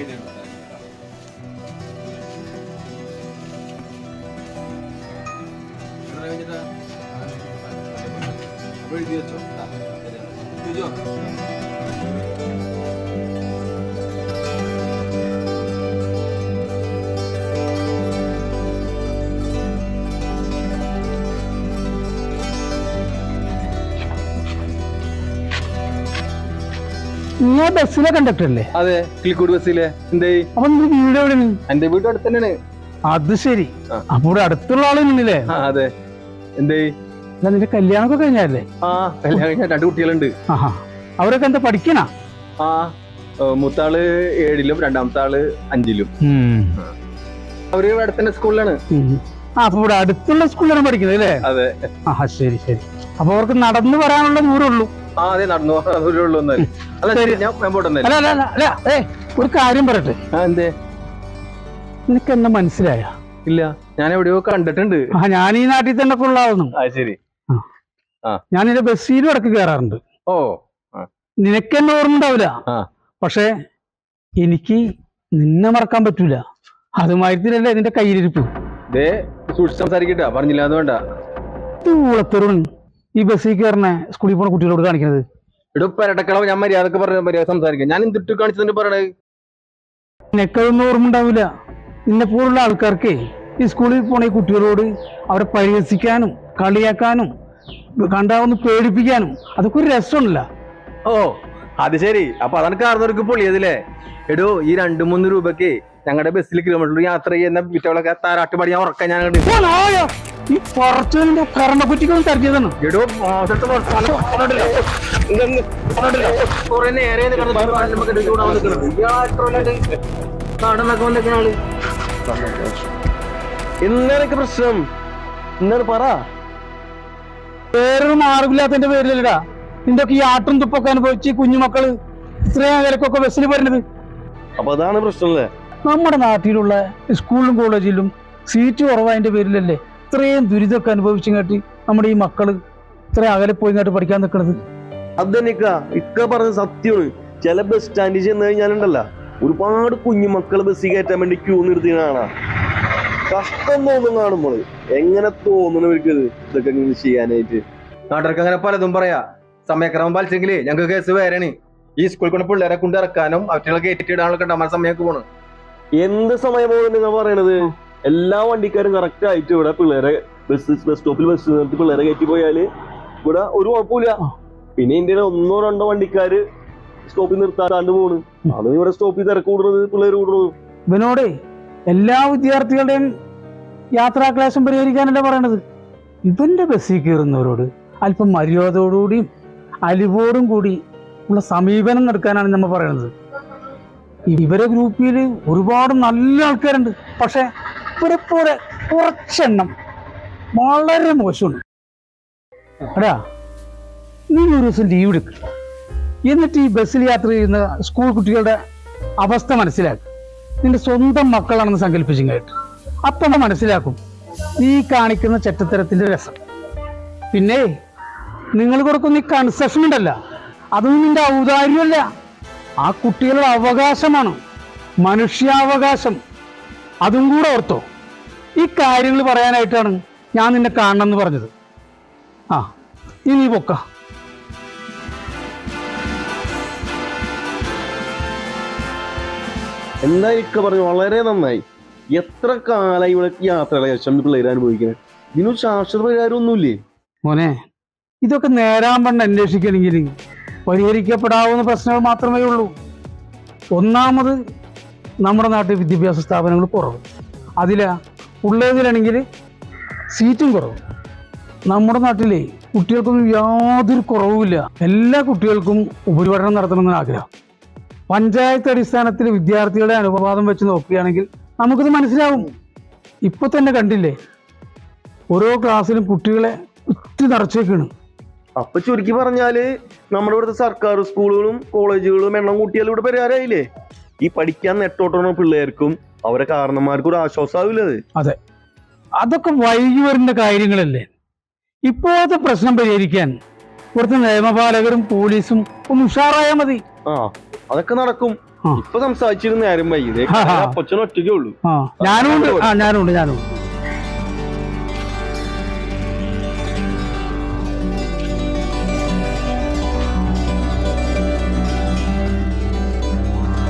Idea ഉണ്ട് എത്ര കഴിഞ്ഞിട്ടാ അപ്പൊ എഴുതി വെച്ചോ ആ, ശരി. എഴുതിയോ? നിങ്ങൾ ബസ്സിലെ കണ്ടക്ടർ അല്ലേ അതെ കിളിക്കൂട് ബസ്സിലെ. എന്തേ? അപ്പൊ വീട് എവിടെയാണ്? എന്റെ വീട് അടുത്ത് തന്നെയാണ് അത് ശരി. ആ. അപ്പൊ ഇവിടെ അടുത്തുള്ള ആൾ നിന്നില്ലേ അതെ. എന്തേ? അല്ല നിന്റെ കല്യാണമൊക്കെ കഴിഞ്ഞല്ലേ ആ കല്യാണം കഴിഞ്ഞ രണ്ട് കുട്ടികളുണ്ട്. ആഹാ. അവരൊക്കെ എന്താ പഠിക്കണ? ആ മൂത്താൾ ഏഴിലും രണ്ടാമത്തെ ആൾ അഞ്ചിലും. അവർ ഇവിടെ തന്നെ സ്കൂളിലാണ്. ആ അപ്പൊ ഇവിടെ അടുത്തുള്ള സ്കൂളിലാണ് പഠിക്കുന്നത് അല്ലേ? അതെ. ആഹാ ശരി ശരി. അപ്പൊ അവർക്ക് നടന്നു വരാനുള്ള ദൂരമുള്ളൂ. ആ അതെ നടന്നു അല്ല ശരി ഞാൻ ഞാൻ പോട്ടെന്നല്ലേ അല്ല അല്ല അല്ല അല്ല ഏ ഒരു കാര്യം പറയട്ടെ. ആ എന്തേ? നിനക്ക് എന്നെ മനസ്സിലായ? ഇല്ല ഞാൻ എവിടെയോ കണ്ടിട്ടുണ്ട്. ആ ഞാൻ ഈ നാട്ടിൽ തന്നെ ഉള്ളതായിരുന്നു ആ ശരി. ഞാൻ എന്റെ ബസ്സിലും ഇടയ്ക്ക് കയറാറുണ്ട് ഓ നിനക്ക് എന്നെ ഓർമ്മ ഉണ്ടാവില്ല പക്ഷെ എനിക്ക് നിന്നെ മറക്കാൻ പറ്റൂല. അതുമാതിരിയല്ലേ നിന്റെ കയ്യിലിരിപ്പ്. ദേ സൂക്ഷിച്ച് സംസാരിക്കട്ടാ. പറഞ്ഞില്ല അത് വേണ്ട. ഇത് ഊളത്തെറും ഈ ബസ്സിൽ കയറണ സ്കൂളിൽ പോണ കുട്ടികളോട് കാണിക്കുന്നത് എടോ പെരട്ടക്കളവ് ഞാൻ മര്യാദയ്ക്ക് പറഞ്ഞ മര്യാദ സംസാരിക്കാം. ഞാൻ എന്തിട്ട് കാണിച്ചതിന്റെ പറയണേ. നിനക്കതൊന്നും ഓർമ്മ ഉണ്ടാവില്ല. ഇന്നെപ്പോലുള്ള പോലുള്ള ആൾക്കാർക്ക് ഈ സ്കൂളിൽ പോണ ഈ കുട്ടികളോട് അവരെ പരിഹസിക്കാനും കളിയാക്കാനും കണ്ടാവുന്ന പേടിപ്പിക്കാനും അതൊക്കെ ഒരു രസമുണ്ടല്ല ഓ അത് ശരി. അപ്പൊ അതാണ് കാർന്നവർക്ക് പൊളിയതില്ലേ? എടോ ഈ രണ്ടു മൂന്ന് രൂപക്ക് ഞങ്ങളുടെ ബസ്സിൽ കിലോമീറ്റർ യാത്ര ചെയ്യുന്ന വിറ്റകളൊക്കെ താരാട്ടുപാടി ഞാൻ ഉറക്കാൻ ഞാൻ. ഈ പറച്ചതിന്റെ കറണ്ട കുറ്റിക്കൊന്നും തരക്കിയതാണ് എടോ പറഞ്ഞിട്ടില്ല. കുറെ നേരെ നടന്നൊക്കെ വന്നിരിക്കുന്ന ആൾ. എന്താണ് പ്രശ്നം. എന്താണ് പറ. വേറൊരു മാർഗില്ലാത്തതിന്റെ പേരിലല്ലടാ. നിന്റെ ഒക്കെ ഈ ആട്ടും തുപ്പൊക്കെ അനുഭവിച്ച് കുഞ്ഞുമക്കൾ ഇത്രയും വിലക്കൊക്കെ ബസ്സിൽ വരുന്നത് അപ്പൊ അതാണ് പ്രശ്നമല്ലേ? നമ്മുടെ നാട്ടിലുള്ള സ്കൂളിലും കോളേജിലും സീറ്റ് കുറവായതിന്റെ പേരിലല്ലേ? ഇത്രയും ദുരിതമൊക്കെ അനുഭവിച്ചും കാട്ടി നമ്മുടെ ഈ മക്കൾ ഇത്രയും അകലെ പോയി ഇങ്ങോട്ട് പഠിക്കാൻ നിൽക്കണത് അതെനിക്ക ഇക്ക പറഞ്ഞ സത്യമാണ്. ചില ബസ് സ്റ്റാൻഡിൽ ചെന്ന് കഴിഞ്ഞാലുണ്ടല്ല ഒരുപാട് കുഞ്ഞു മക്കൾ ബസ്സിൽ കയറ്റാൻ വേണ്ടി ക്യൂ നിർത്തി കാണാം കഷ്ടം തോന്നും കാണുമ്പോൾ എങ്ങനെ തോന്നണം ഇവർക്ക് ഇത്? ഇതൊക്കെ ഇങ്ങനെ ചെയ്യാനായിട്ട്. നാട്ടുകാർക്ക് അങ്ങനെ പലതും പറയാ. സമയക്രമം പാലിച്ചെങ്കിൽ ഞങ്ങൾക്ക് കേസ് വേറെയാണ്. ഈ സ്കൂളിൽ കൊണ്ട് പിള്ളേരെ കൊണ്ട് ഇറക്കാനും അവറ്റകളെ കയറ്റിയിടാനുള്ള കണ്ടാൽ സമയമൊക്കെ പോണ്. എന്ത് പോകുന്നു നിങ്ങൾ പറയണത്? എല്ലാ വണ്ടിക്കാരും കറക്റ്റ് ആയിട്ട് ഇവിടെ പിള്ളേരെ ബസ് ബസ് സ്റ്റോപ്പിൽ ബസ് നിർത്തി പിള്ളേരെ കയറ്റി പോയാൽ ഇവിടെ ഒരു കുഴപ്പമില്ല പിന്നെ ഇന്ത്യയിലെ ഒന്നോ രണ്ടോ വണ്ടിക്കാര് സ്റ്റോപ്പിൽ നിർത്താണ്ട് പോണ്. അത് ഇവിടെ സ്റ്റോപ്പിൽ തിരക്ക് കൂടുന്നത് പിള്ളേർ കൂടുന്നത്. ഇവനോട് എല്ലാ വിദ്യാർത്ഥികളുടെയും യാത്രാക്ലേശം പരിഹരിക്കാനല്ല പറയണത്? ഇവന്റെ ബസ്സിൽ കയറുന്നവരോട് അല്പം മര്യാദയോടുകൂടിയും അലിവോടും കൂടി ഉള്ള സമീപനം എടുക്കാനാണ് നമ്മൾ പറയുന്നത് ഇവരെ ഗ്രൂപ്പിൽ ഒരുപാട് നല്ല ആൾക്കാരുണ്ട്. പക്ഷെ പോലെ കുറച്ചെണ്ണം. വളരെ മോശമാണ്. അടാ നീ ഒരു ദിവസം ലീവ് എടുക്കുക എന്നിട്ട് ഈ ബസ്സിൽ യാത്ര ചെയ്യുന്ന സ്കൂൾ കുട്ടികളുടെ അവസ്ഥ മനസ്സിലാക്കും. നിന്റെ സ്വന്തം മക്കളാണെന്ന് സങ്കല്പിച്ചും കേട്ട് അപ്പം മനസ്സിലാക്കും നീ കാണിക്കുന്ന ചെറ്റത്തരത്തിന്റെ രസം. പിന്നെ നിങ്ങൾ കൊടുക്കുന്ന ഈ കൺസെഷൻ ഉണ്ടല്ല അതൊന്നും നിന്റെ ഔദാര്യമല്ല. ആ കുട്ടികളുടെ അവകാശമാണ് മനുഷ്യാവകാശം. അതും കൂടെ ഓർത്തോ. ഈ കാര്യങ്ങൾ പറയാനായിട്ടാണ് ഞാൻ നിന്നെ കാണണമെന്ന് പറഞ്ഞത്. ആ ഇനി പൊക്ക. എന്താ ഇക്ക പറഞ്ഞു വളരെ നന്നായി. എത്ര കാലമായി ഇവിടെ യാത്രകളെ ശേഷം പിള്ളേർ അനുഭവിക്കുന്നത് ഇതിനൊരു ശാശ്വത പരിഹാരം ഒന്നുമില്ലേ മോനെ ഇതൊക്കെ നേരാൻ പണ്ട് അന്വേഷിക്കണമെങ്കിൽ പരിഹരിക്കപ്പെടാവുന്ന പ്രശ്നങ്ങൾ മാത്രമേ ഉള്ളൂ. ഒന്നാമത് നമ്മുടെ നാട്ടിൽ വിദ്യാഭ്യാസ സ്ഥാപനങ്ങൾ കുറവ്. അതിൽ ഉള്ളതിലാണെങ്കിൽ സീറ്റും കുറവ്. നമ്മുടെ നാട്ടിലെ കുട്ടികൾക്കൊന്നും യാതൊരു കുറവുമില്ല. എല്ലാ കുട്ടികൾക്കും ഉപരിപഠനം നടത്തണമെന്ന് ആഗ്രഹം. പഞ്ചായത്ത് അടിസ്ഥാനത്തിൽ വിദ്യാർത്ഥികളുടെ അനുപാതം വെച്ച് നോക്കുകയാണെങ്കിൽ നമുക്കിത് മനസ്സിലാവും. ഇപ്പൊ തന്നെ കണ്ടില്ലേ? ഓരോ ക്ലാസ്സിലും കുട്ടികളെ കുത്തി നിറച്ചേക്കാണ്. അപ്പൊ ചുരുക്കി പറഞ്ഞാൽ നമ്മുടെ ഇവിടുത്തെ സർക്കാർ സ്കൂളുകളും കോളേജുകളും എണ്ണം കൂട്ടിയാലും ഇവിടെ പരിഹാരമായില്ലേ ഈ പഠിക്കാൻ നെട്ടോട്ടുന്ന പിള്ളേർക്കും അവരെ കാരണന്മാർക്കും ഒരു ആശ്വാസമാവില്ല അതെ. അതൊക്കെ വൈകി വരേണ്ട കാര്യങ്ങളല്ലേ? ഇപ്പോഴത്തെ പ്രശ്നം പരിഹരിക്കാൻ ഇവിടുത്തെ നിയമപാലകരും പോലീസും ഒന്ന് ഉഷാറായാൽ മതി. ആ അതൊക്കെ നടക്കും. ഇപ്പൊ സംസാരിച്ചിരുന്ന നേരം വൈകി. അപ്പച്ചൻ ഒറ്റയ്ക്കേ ഉള്ളൂ. ഞാനും ആ ഞാനും ഉണ്ട് ഞാനും ഉണ്ട്